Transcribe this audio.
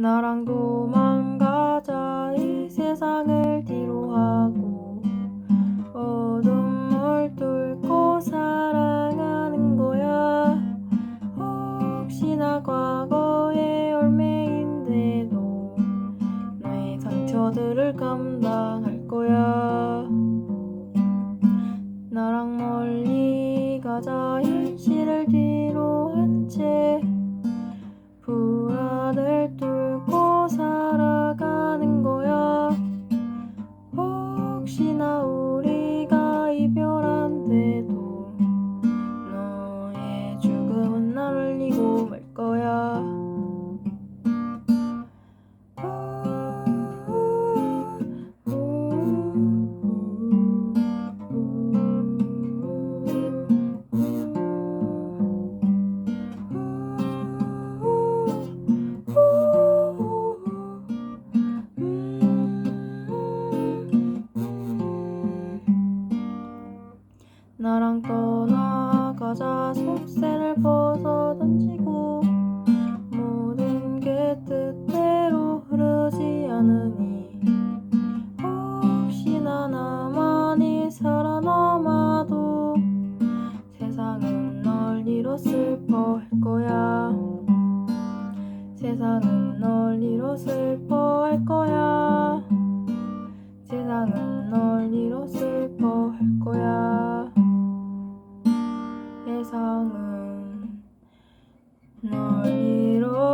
나랑 도망가자 이 세상을 뒤로 하고. 어둠을 뚫고 사랑하는 거야. 혹시나 과거의 얼매인데도 너의 상처들을 감당할 거야. 나랑 멀리 가자 나랑 떠나가자 속세를 벗어 던지고 모든 게 뜻대로 흐르지 않으니 혹시나 나만이 살아남아도 세상은 널 잃어 슬퍼할 거야. 세상은 널 잃어 슬퍼할 거야. 세상은 널 잃어 슬퍼할 거야 세상은 널 잃어